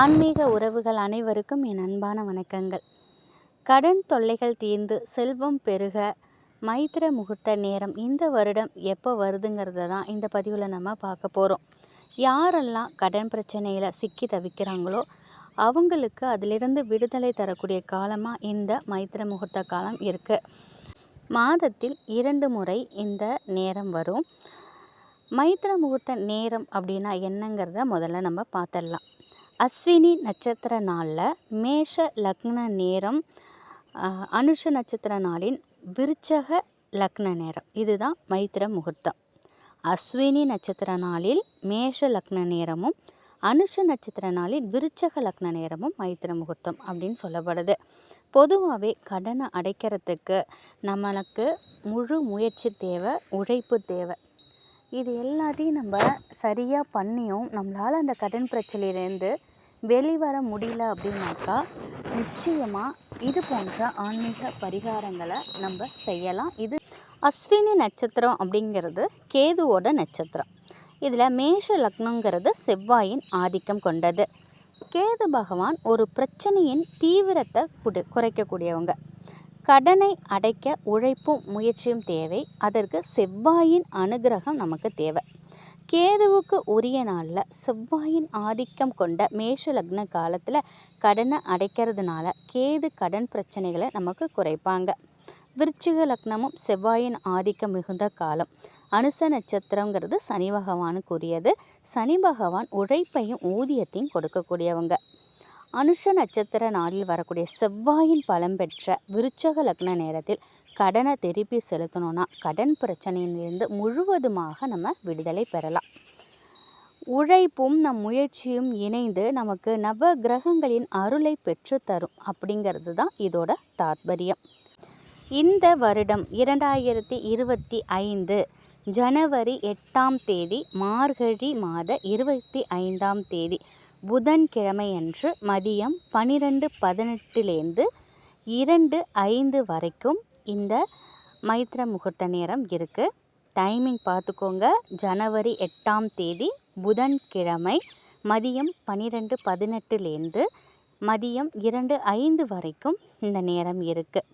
ஆன்மீக உறவுகள் அனைவருக்கும் என் அன்பான வணக்கங்கள். கடன் தொல்லைகள் தீர்ந்து செல்வம் பெருக மைத்திர முகூர்த்த நேரம் இந்த வருடம் எப்போ வருதுங்கிறத தான் இந்த பதிவில் நம்ம பார்க்க போகிறோம் யாரெல்லாம் கடன் பிரச்சனையில் சிக்கி தவிக்கிறாங்களோ அவங்களுக்கு அதிலிருந்து விடுதலை தரக்கூடிய காலமாக இந்த மைத்திர முகூர்த்த காலம் இருக்குது மாதத்தில் இரண்டு முறை இந்த நேரம் வரும். மைத்திர முகூர்த்த நேரம் அப்படின்னா என்னங்கிறத முதல்ல நம்ம பார்த்துடலாம். அஸ்வினி நட்சத்திர நாளில் மேஷ லக்ன நேரம் அனுஷ நட்சத்திர நாளின் விருச்சக லக்ன நேரம். இதுதான் மைத்திர முகூர்த்தம். அஸ்வினி நட்சத்திர நாளில் மேஷ லக்ன நேரமும் அனுஷ நட்சத்திர நாளில் விருச்சக லக்ன நேரமும் மைத்திர முகூர்த்தம் அப்படின்னு சொல்லப்படுது. பொதுவாகவே கடனை அடைக்கிறதுக்கு நம்மளுக்கு முழு முயற்சி தேவை உழைப்பு தேவை. இது எல்லாத்தையும் நம்ம சரியாக பண்ணியும் நம்மளால் அந்த கடன் பிரச்சனையிலேருந்து வெளிவர முடியல அப்படின்னாக்கா நிச்சயமாக இது போன்ற ஆன்மீக பரிகாரங்களை நம்ம செய்யலாம். இது அஸ்வினி நட்சத்திரம் அப்படிங்கிறது கேதுவோட நட்சத்திரம். இதில் மேஷ லக்னங்கிறது செவ்வாயின் ஆதிக்கம் கொண்டது. கேது பகவான் ஒரு பிரச்சனையின் தீவிரத்தை குடு குறைக்கக்கூடியவங்க. கடனை அடைக்க உழைப்பும் முயற்சியும் தேவை. அதற்கு செவ்வாயின் அனுகிரகம் நமக்கு தேவை. கேதுவுக்கு உரிய நாளில் செவ்வாயின் ஆதிக்கம் கொண்ட மேஷ லக்ன காலத்தில் கடனை அடைக்கிறதுனால கேது கடன் பிரச்சனைகளை நமக்கு குறைப்பாங்க. விருச்சிக லக்னமும் செவ்வாயின் ஆதிக்கம் மிகுந்த காலம். அனுச நட்சத்திரங்கிறது சனி பகவானுக்குரியது. சனி பகவான் உழைப்பையும் ஊதியத்தையும் கொடுக்கக்கூடியவங்க. அனுஷ நட்சத்திர நாளில் வரக்கூடிய செவ்வாயின் பலம் பெற்ற விருச்சக லக்ன நேரத்தில் கடனை திருப்பி செலுத்தணும்னா கடன் பிரச்சனையிலிருந்து முழுவதுமாக நம்ம விடுதலை பெறலாம். உழைப்பும் நம் முயற்சியும் இணைந்து நமக்கு நவ கிரகங்களின் அருளை பெற்றுத்தரும் அப்படிங்கிறது தான் இதோட தாத்பரியம். இந்த வருடம் இரண்டாயிரத்தி இருபத்தி ஐந்து ஜனவரி எட்டாம் தேதி மார்கழி மாத இருபத்தி ஐந்தாம் தேதி புதன்கிழமையன்று மதியம் பன்னிரெண்டு பதினெட்டுலேருந்து இரண்டு ஐந்து வரைக்கும் இந்த மைத்திர முகூர்த்த நேரம் இருக்குது டைமிங் பார்த்துக்கோங்க. ஜனவரி எட்டாம் தேதி புதன்கிழமை மதியம் பன்னிரெண்டு பதினெட்டுலேருந்து மதியம் இரண்டு ஐந்து வரைக்கும் இந்த நேரம் இருக்குது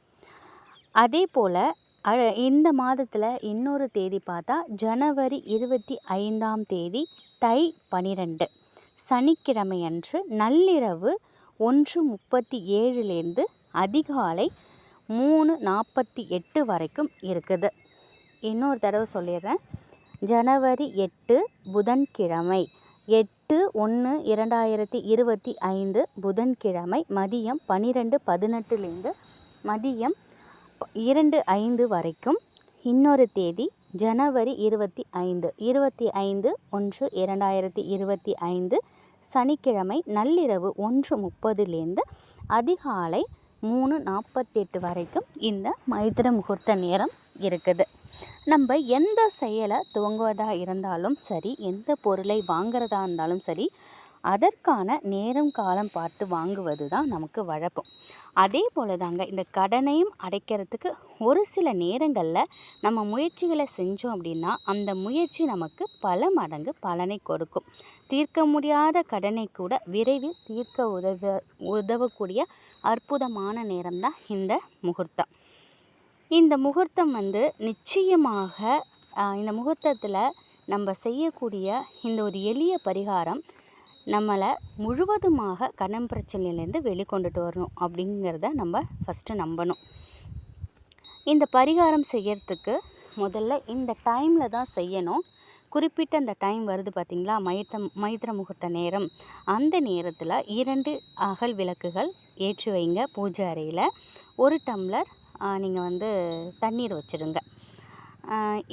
அதே போல் அ- இந்த மாதத்தில் இன்னொரு தேதி பார்த்தா ஜனவரி இருபத்தி ஐந்தாம் தேதி தை பனிரெண்டு. சனிக்கிழமையன்று நள்ளிரவு ஒன்று முப்பத்தி ஏழுலேருந்து அதிகாலை மூணு நாற்பத்தி எட்டு வரைக்கும் இருக்குது. இன்னொரு தடவை சொல்லிடுறேன். ஜனவரி எட்டு புதன்கிழமை. எட்டு ஒன்று இரண்டாயிரத்தி இருபத்தி ஐந்து புதன்கிழமை. மதியம் பன்னிரெண்டு பதினெட்டுலேருந்து மதியம் இரண்டு ஐந்து வரைக்கும். இன்னொரு தேதி ஜனவரி இருபத்தி ஐந்து. இருபத்தி ஐந்து ஒன்று இரண்டாயிரத்தி இருபத்தி ஐந்து. சனிக்கிழமை நள்ளிரவு ஒன்று முப்பதுலேருந்து அதிகாலை மூணு நாற்பத்தெட்டு வரைக்கும் இந்த மைத்திர முகூர்த்த நேரம் இருக்குது. நம்ம எந்த செயலை துவங்குவதாக இருந்தாலும் சரி எந்த பொருளை வாங்குறதா இருந்தாலும் சரி அதற்கான நேரம் காலம் பார்த்து வாங்குவது தான் நமக்கு வழக்கம். அதே போல தாங்க இந்த கடனையும் அடைக்கிறதுக்கு ஒரு சில நேரங்களில் நம்ம முயற்சிகளை செஞ்சோம் அப்படின்னா அந்த முயற்சி நமக்கு பல மடங்கு பலனை கொடுக்கும். தீர்க்க முடியாத கடனை கூட விரைவில் தீர்க்க உதவ உதவக்கூடிய அற்புதமான நேரம்தான் இந்த முகூர்த்தம். இந்த முகூர்த்தம் வந்து நிச்சயமாக இந்த முகூர்த்தத்தில் நம்ம செய்யக்கூடிய இந்த ஒரு எளிய பரிகாரம் நம்மளை முழுவதுமாக கடன் பிரச்சனையிலேருந்து வெளிக்கொண்டுட்டு வரணும் அப்படிங்கிறத நம்ம ஃபஸ்ட்டு நம்பணும். இந்த பரிகாரம் செய்யறதுக்கு முதல்ல இந்த டைமில் தான் செய்யணும். குறிப்பிட்ட அந்த டைம் வருது பார்த்திங்களா? மைத்த மைத்திர முகூர்த்த நேரம். அந்த நேரத்தில் இரண்டு அகல் விளக்குகள் ஏற்றி வைங்க. பூஜை அறையில் ஒரு டம்ளர் நீங்கள் வந்து தண்ணீர் வச்சுருங்க.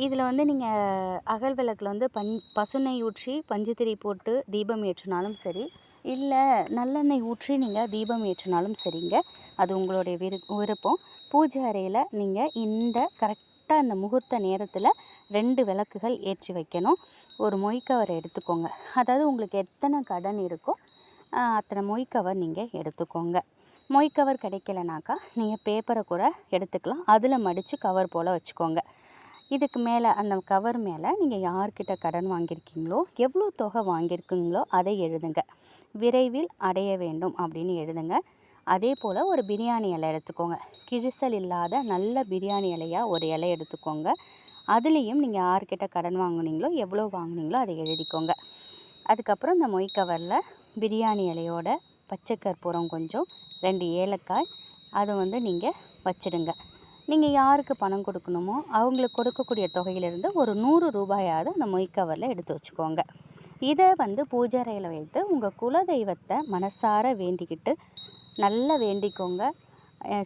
இதில் வந்து நீங்கள் அகல் விளக்கில் வந்து பஞ் பசுனை ஊற்றி பஞ்சுத்திரி போட்டு தீபம் ஏற்றினாலும் சரி இல்லை நல்லெண்ணெய் ஊற்றி நீங்கள் தீபம் ஏற்றினாலும் சரிங்க. அது உங்களுடைய விரு விருப்பம். பூஜை அறையில் நீங்கள் இந்த கரெக்டாக அந்த முகூர்த்த நேரத்தில் ரெண்டு விளக்குகள் ஏற்றி வைக்கணும். ஒரு மொய் எடுத்துக்கோங்க. அதாவது உங்களுக்கு எத்தனை கடன் இருக்கோ அத்தனை மொய் கவர் நீங்கள் எடுத்துக்கோங்க. மொய் கவர் கிடைக்கலனாக்கா நீங்கள் பேப்பரை கூட எடுத்துக்கலாம். அதில் மடித்து கவர் போல் வச்சுக்கோங்க. இதுக்கு மேலே அந்த கவர் மேலே நீங்கள் யார்கிட்ட கடன் வாங்கியிருக்கீங்களோ எவ்வளோ தொகை வாங்கியிருக்கீங்களோ அதை எழுதுங்க. விரைவில் அடைய வேண்டும் அப்படின்னு எழுதுங்க. அதே போல் ஒரு பிரியாணி இலை எடுத்துக்கோங்க. கிழிசல் இல்லாத நல்ல பிரியாணி இலையாக ஒரு இலை எடுத்துக்கோங்க. அதுலேயும் நீங்கள் யார்கிட்ட கடன் வாங்கினீங்களோ எவ்வளோ வாங்குனீங்களோ அதை எழுதிக்கோங்க. அதுக்கப்புறம் இந்த மொய் கவரில் பிரியாணி இலையோட பச்சை கற்பூரம் கொஞ்சம் ரெண்டு ஏலக்காய் அதை வந்து நீங்கள் வச்சிடுங்க. நீங்கள் யாருக்கு பணம் கொடுக்கணுமோ அவங்களுக்கு கொடுக்கக்கூடிய தொகையிலிருந்து ஒரு நூறு ரூபாயாவது அந்த மொய் கவரில் எடுத்து வச்சுக்கோங்க. இதை வந்து பூஜாரையில் வைத்து உங்கள் குலதெய்வத்தை மனசார வேண்டிக்கிட்டு நல்லா வேண்டிக்கோங்க.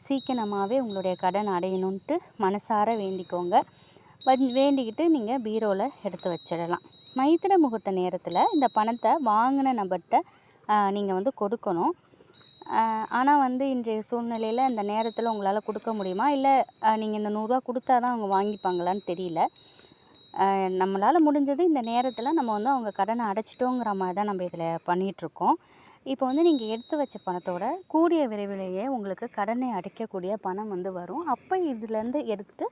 சீக்கிரமாகவே உங்களுடைய கடன் அடையணுன்ட்டு மனசார வேண்டிக்கோங்க. வந் வேண்டிக்கிட்டு நீங்கள் பீரோவில் எடுத்து வச்சிடலாம். மைத்திர முகூர்த்த நேரத்தில் இந்த பணத்தை வாங்கின நபர்கிட்ட நீங்கள் வந்து கொடுக்கணும். ஆனால் வந்து இன்றைய சூழ்நிலையில் இந்த நேரத்தில் உங்களால் கொடுக்க முடியுமா? இல்லை நீங்கள் இந்த நூறுரூவா கொடுத்தா தான் அவங்க வாங்கிப்பாங்களான்னு தெரியல. நம்மளால் முடிஞ்சது இந்த நேரத்தில் நம்ம வந்து அவங்க கடனை அடைச்சிட்டோங்கிற மாதிரி தான் நம்ம இதில் பண்ணிகிட்ருக்கோம் இப்போ வந்து நீங்கள் எடுத்து வச்ச பணத்தோட கூடிய விரைவிலேயே உங்களுக்கு கடனை அடைக்கக்கூடிய பணம் வந்து வரும். அப்போ இதுலேருந்து எடுத்து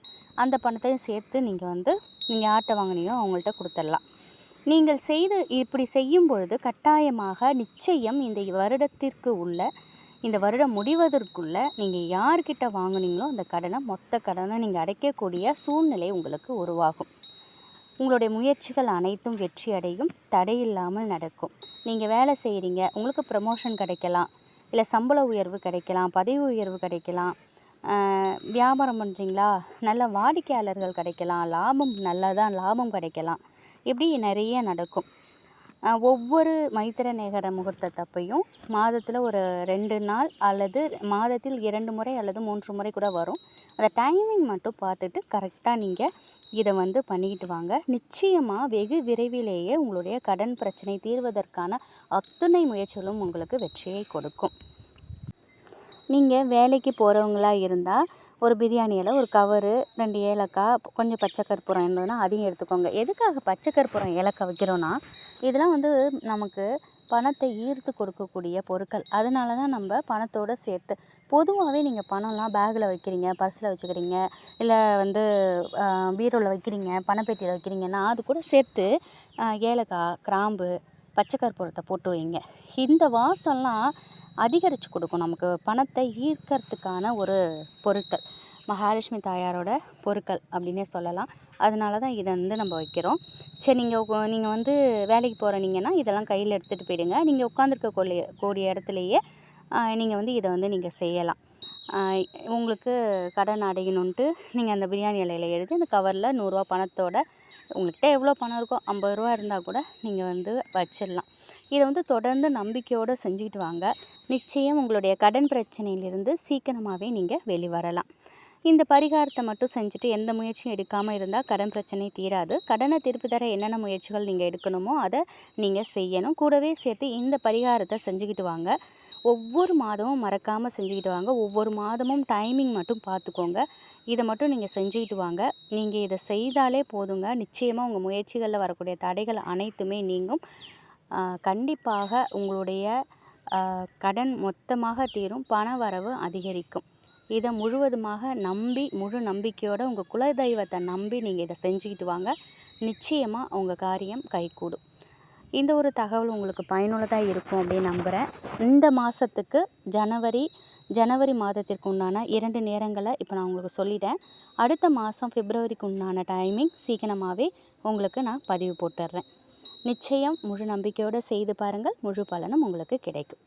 அந்த பணத்தையும் சேர்த்து நீங்கள் வந்து நீங்கள் யார்கிட்ட வாங்கினியோ அவங்கள்ட்ட கொடுத்துடலாம். நீங்கள் செய்து இப்படி செய்யும் பொழுது கட்டாயமாக நிச்சயம் இந்த வருடத்திற்கு உள்ள இந்த வருடம் முடிவதற்குள்ளே நீங்கள் யார்கிட்ட வாங்குனீங்களோ அந்த கடனை மொத்த கடனை நீங்கள் அடைக்கக்கூடிய சூழ்நிலை உங்களுக்கு உருவாகும். உங்களுடைய முயற்சிகள் அனைத்தும் வெற்றி அடையும் தடையில்லாமல் நடக்கும். நீங்கள் வேலை செய்கிறீங்க உங்களுக்கு ப்ரமோஷன் கிடைக்கலாம். இல்லை சம்பள உயர்வு கிடைக்கலாம் பதவி உயர்வு கிடைக்கலாம். வியாபாரம் பண்ணுறீங்களா நல்ல வாடிக்கையாளர்கள் கிடைக்கலாம். லாபம் நல்லதான் லாபம் கிடைக்கலாம். இப்படி நிறைய நடக்கும். ஒவ்வொரு மைத்திர நேகர முகூர்த்தத்தப்பையும் மாதத்தில் ஒரு ரெண்டு நாள் அல்லது மாதத்தில் இரண்டு முறை அல்லது மூன்று முறை கூட வரும். அந்த டைமிங் மட்டும் பார்த்துட்டு கரெக்டாக நீங்கள் இதை வந்து பண்ணிக்கிட்டு வாங்க. நிச்சயமாக வெகு விரைவிலேயே உங்களுடைய கடன் பிரச்சனை தீர்வதற்கான அத்துணை முயற்சிகளும் உங்களுக்கு வெற்றியை கொடுக்கும். நீங்கள் வேலைக்கு போகிறவங்களாக இருந்தால் ஒரு பிரியாணியில் ஒரு கவரு ரெண்டு ஏலக்காய் கொஞ்சம் பச்சை கற்பூரம் இருந்ததுன்னா அதையும் எடுத்துக்கோங்க. எதுக்காக பச்சை கற்பூரம் ஏலக்காய் வைக்கிறோன்னா இதெல்லாம் வந்து நமக்கு பணத்தை ஈர்த்து கொடுக்கக்கூடிய பொருட்கள். அதனால தான் நம்ம பணத்தோடு சேர்த்து பொதுவாகவே நீங்கள் பணம்லாம் பேக்கில் வைக்கிறீங்க பர்ஸில் வச்சுக்கிறீங்க இல்லை வந்து பீரோவில் வைக்கிறீங்க பணப்பெட்டியில் வைக்கிறீங்கன்னா அது கூட சேர்த்து ஏலக்காய் கிராம்பு பச்சைக்கற்பூரத்தை போட்டு வைங்க. இந்த வாசம்லாம் அதிகரித்து கொடுக்கும் நமக்கு பணத்தை ஈர்க்கிறதுக்கான ஒரு பொருட்கள். மகாலட்சுமி தாயாரோட பொருட்கள் அப்படின்னே சொல்லலாம். அதனால தான் இதை வந்து நம்ம வைக்கிறோம். சரி நீங்கள் நீங்கள் வந்து வேலைக்கு போகிறீங்கன்னா இதெல்லாம் கையில் எடுத்துகிட்டு போயிடுங்க. நீங்கள் உட்காந்துருக்க கூடிய கூடிய இடத்துலையே நீங்கள் வந்து இதை வந்து நீங்கள் செய்யலாம். உங்களுக்கு கடன் அடையணுன்ட்டு நீங்கள் அந்த பிரியாணி இலையில எழுதி அந்த கவரில் நூறுரூவா பணத்தோட உங்கள்கிட்ட எவ்வளோ பணம் இருக்கோ ஐம்பது ரூபா இருந்தால் கூட நீங்கள் வந்து வச்சிடலாம். இதை வந்து தொடர்ந்து நம்பிக்கையோடு செஞ்சுக்கிட்டு வாங்க. நிச்சயம் உங்களுடைய கடன் பிரச்சனையிலிருந்து சீக்கிரமாகவே நீங்கள் வெளிவரலாம். இந்த பரிகாரத்தை மட்டும் செஞ்சுட்டு எந்த முயற்சியும் எடுக்காமல் இருந்தால் கடன் பிரச்சனை தீராது. கடனை திருப்பி தர என்னென்ன முயற்சிகள் நீங்கள் எடுக்கணுமோ அதை நீங்கள் செய்யணும். கூடவே சேர்த்து இந்த பரிகாரத்தை செஞ்சுக்கிட்டு வாங்க. ஒவ்வொரு மாதமும் மறக்காமல் செஞ்சுக்கிட்டு வாங்க. ஒவ்வொரு மாதமும் டைமிங் மட்டும் பார்த்துக்கோங்க. இதை மட்டும் நீங்கள் செஞ்சுக்கிட்டு வாங்க. நீங்கள் இதை செய்தாலே போதுங்க. நிச்சயமாக உங்கள் முயற்சிகளில் வரக்கூடிய தடைகள் அனைத்துமே நீங்கும். கண்டிப்பாக உங்களுடைய கடன் மொத்தமாக தீரும். பண வரவு அதிகரிக்கும். இதை முழுவதுமாக நம்பி முழு நம்பிக்கையோடு உங்கள் குலதெய்வத்தை நம்பி நீங்கள் இதை செஞ்சுக்கிட்டு வாங்க. நிச்சயமாக உங்கள் காரியம் கைகூடும். இந்த ஒரு தகவல் உங்களுக்கு பயனுள்ளதாக இருக்கும் அப்படின்னு நம்புகிறேன் இந்த மாதத்துக்கு ஜனவரி ஜனவரி மாதத்திற்கு உண்டான இரண்டு நேரங்களை இப்போ நான் உங்களுக்கு சொல்லிட்டேன். அடுத்த மாதம் பிப்ரவரிக்கு உண்டான டைமிங் சீக்கிரமாகவே உங்களுக்கு நான் பதிவு போட்டுடுறேன். நிச்சயம் முழு நம்பிக்கையோடு செய்து பாருங்கள். முழு பலனும் உங்களுக்கு கிடைக்கும்.